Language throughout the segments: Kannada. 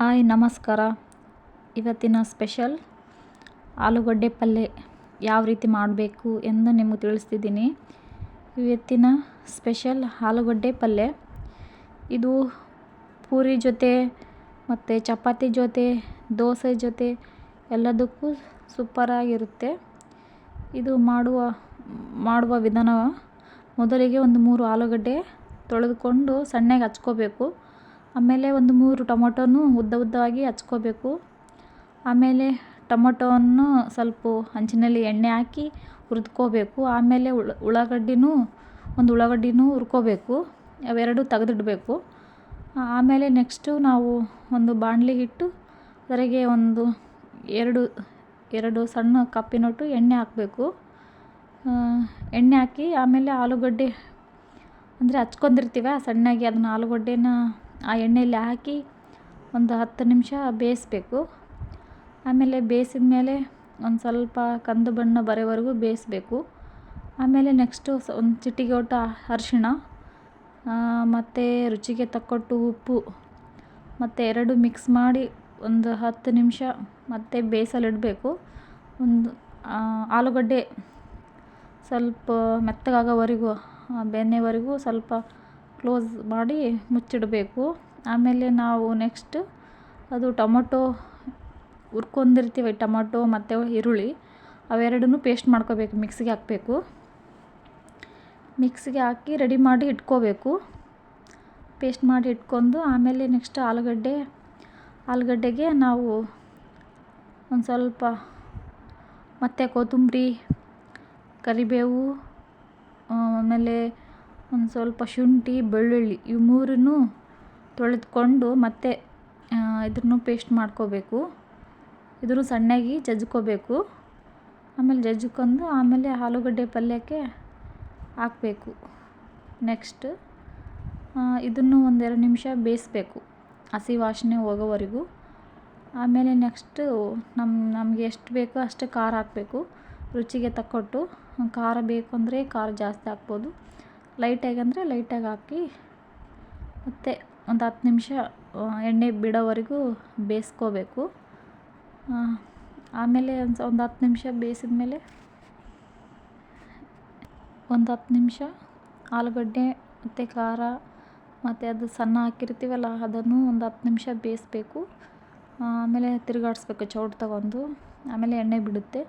ಹಾಯ್, ನಮಸ್ಕಾರ. ಇವತ್ತಿನ ಸ್ಪೆಷಲ್ ಆಲೂಗಡ್ಡೆ ಪಲ್ಯ ಯಾವ ರೀತಿ ಮಾಡಬೇಕು ಎಂದು ನಿಮಗೆ ತಿಳಿಸ್ತಿದ್ದೀನಿ. ಇವತ್ತಿನ ಸ್ಪೆಷಲ್ ಆಲೂಗಡ್ಡೆ ಪಲ್ಯ ಇದು ಪೂರಿ ಜೊತೆ ಮತ್ತು ಚಪಾತಿ ಜೊತೆ, ದೋಸೆ ಜೊತೆ ಎಲ್ಲದಕ್ಕೂ ಸೂಪರಾಗಿರುತ್ತೆ ಇದು ಮಾಡುವ ಮಾಡುವ ವಿಧಾನ, ಮೊದಲಿಗೆ ಒಂದು ಮೂರು ಆಲೂಗಡ್ಡೆ ತೊಳೆದುಕೊಂಡು ಸಣ್ಣಗೆ ಹಚ್ಕೋಬೇಕು. ಆಮೇಲೆ ಒಂದು ಮೂರು ಟೊಮೊಟೊನು ಉದ್ದ ಉದ್ದವಾಗಿ ಹಚ್ಕೋಬೇಕು. ಆಮೇಲೆ ಟೊಮೊಟೊವನ್ನು ಸ್ವಲ್ಪ ಹಂಚಿನಲ್ಲಿ ಎಣ್ಣೆ ಹಾಕಿ ಹುರಿದ್ಕೋಬೇಕು. ಆಮೇಲೆ ಉಳ್, ಉಳ್ಳಾಗಡ್ಡಿನೂ, ಒಂದು ಉಳ್ಳಾಗಡ್ಡಿನೂ ಹುರ್ಕೋಬೇಕು. ಅವೆರಡು ತೆಗೆದಿಡಬೇಕು. ಆಮೇಲೆ ನೆಕ್ಸ್ಟು ನಾವು ಒಂದು ಬಾಣಲಿ ಇಟ್ಟು ಅದರಾಗೆ ಒಂದು ಎರಡು ಎರಡು ಸಣ್ಣ ಕಪ್ಪಿನೊಟ್ಟು ಎಣ್ಣೆ ಹಾಕಬೇಕು. ಎಣ್ಣೆ ಹಾಕಿ ಆಮೇಲೆ ಆಲೂಗಡ್ಡೆ, ಅಂದರೆ ಹಚ್ಕೊಂಡಿರ್ತೀವ ಸಣ್ಣಗೆ, ಅದನ್ನ ಆಲೂಗಡ್ಡೆನ ಆ ಎಣ್ಣೆಯಲ್ಲಿ ಹಾಕಿ ಒಂದು ಹತ್ತು ನಿಮಿಷ ಬೇಯಿಸ್ಬೇಕು. ಆಮೇಲೆ ಬೇಯಿಸಿದ ಮೇಲೆ ಒಂದು ಸ್ವಲ್ಪ ಕಂದು ಬಣ್ಣ ಬರೋವರೆಗೂ ಬೇಯಿಸ್ಬೇಕು. ಆಮೇಲೆ ನೆಕ್ಸ್ಟು ಒಂದು ಚಿಟಿಕೆ ಒಟ್ಟ ಅರಿಶಿಣ ಮತ್ತು ರುಚಿಗೆ ತಕ್ಕೊಟ್ಟು ಉಪ್ಪು, ಮತ್ತು ಎರಡು ಮಿಕ್ಸ್ ಮಾಡಿ ಒಂದು ಹತ್ತು ನಿಮಿಷ ಮತ್ತೆ ಬೇಯಿಸಲಿಡಬೇಕು. ಒಂದು ಆಲೂಗಡ್ಡೆ ಸ್ವಲ್ಪ ಮೆತ್ತಗಾಗೋವರೆಗೂ ಬೆನ್ನೆವರೆಗೂ ಸ್ವಲ್ಪ ಕ್ಲೋಸ್ ಮಾಡಿ ಮುಚ್ಚಿಡಬೇಕು. ಆಮೇಲೆ ನಾವು ನೆಕ್ಸ್ಟ್ ಅದು ಟೊಮೊಟೊ ಹುರ್ಕೊಂಡಿರ್ತೀವಿ ಟೊಮೊಟೊ ಮತ್ತು ಈರುಳ್ಳಿ, ಅವೆರಡನ್ನೂ ಪೇಸ್ಟ್ ಮಾಡ್ಕೋಬೇಕು, ಮಿಕ್ಸಿಗೆ ಹಾಕಬೇಕು. ಮಿಕ್ಸಿಗೆ ಹಾಕಿ ರೆಡಿ ಮಾಡಿ ಇಟ್ಕೋಬೇಕು. ಪೇಸ್ಟ್ ಮಾಡಿ ಇಟ್ಕೊಂಡು ಆಮೇಲೆ ನೆಕ್ಸ್ಟ್ ಆಲೂಗಡ್ಡೆ, ಆಲೂಗಡ್ಡೆಗೆ ನಾವು ಒಂದು ಸ್ವಲ್ಪ ಮತ್ತು ಕೊತ್ತಂಬರಿ, ಕರಿಬೇವು, ಆಮೇಲೆ ಒಂದು ಸ್ವಲ್ಪ ಶುಂಠಿ, ಬೆಳ್ಳುಳ್ಳಿ ಇವು ಮೂರನ್ನು ತೊಳೆದುಕೊಂಡು ಮತ್ತೆ ಇದನ್ನು ಪೇಸ್ಟ್ ಮಾಡ್ಕೋಬೇಕು. ಇದನ್ನು ಸಣ್ಣಗೆ ಜಜ್ಕೋಬೇಕು. ಆಮೇಲೆ ಜಜ್ಕೊಂಡು ಆಮೇಲೆ ಆಲೂಗಡ್ಡೆ ಪಲ್ಯಕ್ಕೆ ಹಾಕಬೇಕು. ನೆಕ್ಸ್ಟ್ ಇದನ್ನು ಒಂದೆರಡು ನಿಮಿಷ ಬೇಯಿಸ್ಬೇಕು ಹಸಿ ವಾಸನೆ ಹೋಗೋವರೆಗೂ. ಆಮೇಲೆ ನೆಕ್ಸ್ಟು ನಮ್ಮ ನಮಗೆ ಎಷ್ಟು ಬೇಕೋ ಅಷ್ಟು ಖಾರ ಹಾಕಬೇಕು. ರುಚಿಗೆ ತಕ್ಕೊಟ್ಟು. ಖಾರ ಬೇಕು ಅಂದರೆ ಖಾರ ಜಾಸ್ತಿ ಹಾಕ್ಬೋದು. ಲೈಟಾಗಿ ಅಂದರೆ ಲೈಟಾಗಿ ಹಾಕಿ ಮತ್ತು ಒಂದು ಹತ್ತು ನಿಮಿಷ ಎಣ್ಣೆ ಬಿಡೋವರೆಗೂ ಬೇಯಿಸ್ಕೋಬೇಕು. ಆಮೇಲೆ ಒಂದು ಒಂದು ಹತ್ತು ನಿಮಿಷ ಬೇಯಿಸಿದ ಮೇಲೆ ಒಂದು ಹತ್ತು ನಿಮಿಷ ಆಲೂಗಡ್ಡೆ ಮತ್ತು ಖಾರ ಮತ್ತು ಅದು ಸಣ್ಣ ಹಾಕಿರ್ತೀವಲ್ಲ, ಅದನ್ನು ಒಂದು ಹತ್ತು ನಿಮಿಷ ಬೇಯಿಸ್ಬೇಕು. ಆಮೇಲೆ ತಿರುಗಾಡಿಸ್ಬೇಕು ಚೌಟ್ ತಗೊಂಡು. ಆಮೇಲೆ ಎಣ್ಣೆ ಬಿಡುತ್ತೆ.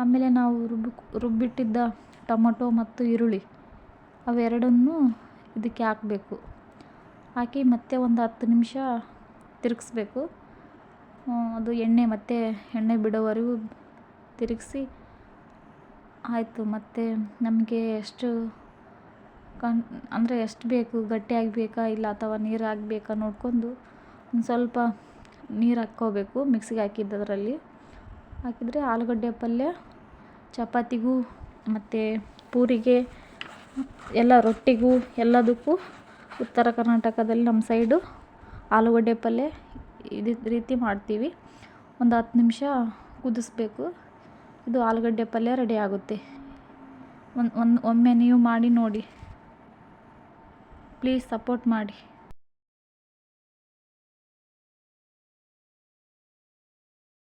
ಆಮೇಲೆ ನಾವು ರುಬ್ಬಿ, ರುಬ್ಬಿಟ್ಟಿದ್ದ ಟೊಮೊಟೊ ಮತ್ತು ಈರುಳ್ಳಿ. ಅವೆರಡನ್ನೂ ಇದಕ್ಕೆ ಹಾಕಬೇಕು. ಹಾಕಿ ಮತ್ತೆ ಒಂದು ಹತ್ತು ನಿಮಿಷ ತಿರುಗಿಸ್ಬೇಕು. ಅದು ಎಣ್ಣೆ ಮತ್ತೆ ಎಣ್ಣೆ ಬಿಡೋವರೆಗೂ ತಿರುಗಿಸಿ ಆಯಿತು. ಮತ್ತು ನಮಗೆ ಎಷ್ಟು ಕನ್ ಅಂದರೆ ಎಷ್ಟು ಬೇಕು ಗಟ್ಟಿಯಾಗಿ ಬೇಕಾ ಇಲ್ಲ ಅಥವಾ ನೀರು ಹಾಕ್ಬೇಕಾ ನೋಡಿಕೊಂಡು ಒಂದು ಸ್ವಲ್ಪ ನೀರು ಹಾಕ್ಕೋಬೇಕು ಮಿಕ್ಸಿಗೆ ಹಾಕಿದ್ದದರಲ್ಲಿ. ಹಾಕಿದರೆ ಆಲೂಗಡ್ಡೆ ಪಲ್ಯ, ಚಪಾತಿಗೂ ಮತ್ತು ಪೂರಿಗೆ ಎಲ್ಲ ರೊಟ್ಟಿಗೂ ಎಲ್ಲದಕ್ಕೂ ಉತ್ತರ ಕರ್ನಾಟಕದಲ್ಲಿ ನಮ್ಮ ಸೈಡು ಆಲೂಗಡ್ಡೆ ಪಲ್ಯ ಇದು ರೀತಿ ಮಾಡ್ತೀವಿ. ಒಂದು ಹತ್ತು ನಿಮಿಷ ಕುದಿಸ್ಬೇಕು. ಇದು ಆಲೂಗಡ್ಡೆ ಪಲ್ಯ ರೆಡಿ ಆಗುತ್ತೆ. ಒಂದು ಒಂದು ಒಮ್ಮೆ ನೀವು ಮಾಡಿ ನೋಡಿ. ಪ್ಲೀಸ್ ಸಪೋರ್ಟ್ ಮಾಡಿ.